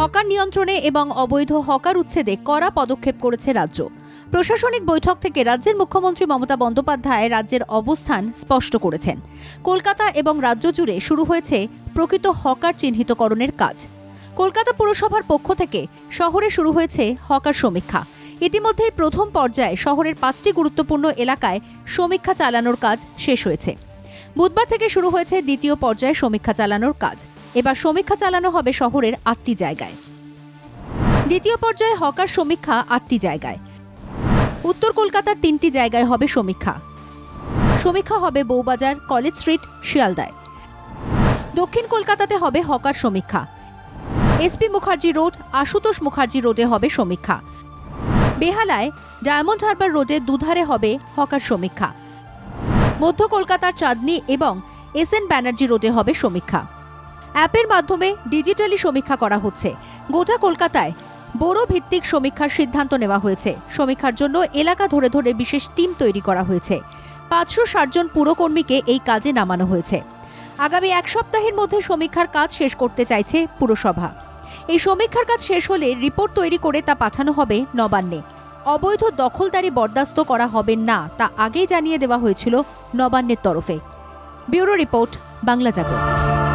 Hawker নিয়ন্ত্রণে এবং অবৈধ হকার উচ্ছেদে কড়া পদক্ষেপ করেছে রাজ্য। প্রশাসনিক বৈঠক থেকে রাজ্যের মুখ্যমন্ত্রী মমতা বন্দ্যোপাধ্যায় রাজ্যের অবস্থান স্পষ্ট করেছেন। কলকাতা এবং রাজ্য জুড়ে শুরু হয়েছে প্রকৃত হকার চিহ্নিতকরণের কাজ। কলকাতা পুরসভার পক্ষ থেকে শহরে শুরু হয়েছে হকার সমীক্ষা। ইতিমধ্যেই প্রথম পর্যায়ে শহরের পাঁচটি গুরুত্বপূর্ণ এলাকায় সমীক্ষা চালানোর কাজ শেষ হয়েছে। বুধবার থেকে শুরু হয়েছে দ্বিতীয় পর্যায়ে সমীক্ষা চালানোর কাজ। এবার সমীক্ষা চালানো হবে শহরের আটটি জায়গায়। দ্বিতীয় পর্যায়ে হকার সমীক্ষা আটটি জায়গায়। উত্তর কলকাতার তিনটি জায়গায় হবে সমীক্ষা। সমীক্ষা হবে বৌবাজার কলেজ স্ট্রিট, শিয়ালদায়। দক্ষিণ কলকাতাতে হবে হকার সমীক্ষা। এসপি মুখার্জি রোড, আশুতোষ মুখার্জি রোডে হবে সমীক্ষা। বেহালায় ডায়মন্ড হারবার রোডে দুধারে হবে হকার সমীক্ষা। মধ্য কলকাতার চাঁদনি এবং এস এন ব্যানার্জি রোডে হবে সমীক্ষা। অ্যাপের মাধ্যমে ডিজিটালি সমীক্ষা করা হচ্ছে। গোটা কলকাতায় বড় ভিত্তিক সমীক্ষার সিদ্ধান্ত নেওয়া হয়েছে। সমীক্ষার জন্য এলাকা ধরে ধরে বিশেষ টিম তৈরি করা হয়েছে। পাঁচশো ষাটজন পুরকর্মীকে এই কাজে নামানো হয়েছে। আগামী এক সপ্তাহের মধ্যে সমীক্ষার কাজ শেষ করতে চাইছে পুরসভা। এই সমীক্ষার কাজ শেষ হলে রিপোর্ট তৈরি করে তা পাঠানো হবে নবান্নে। অবৈধ দখলদারি বরদাস্ত করা হবে না তা আগেই জানিয়ে দেওয়া হয়েছিল নবান্নের তরফে। ব্যুরো রিপোর্ট, বাংলা জাগরণ।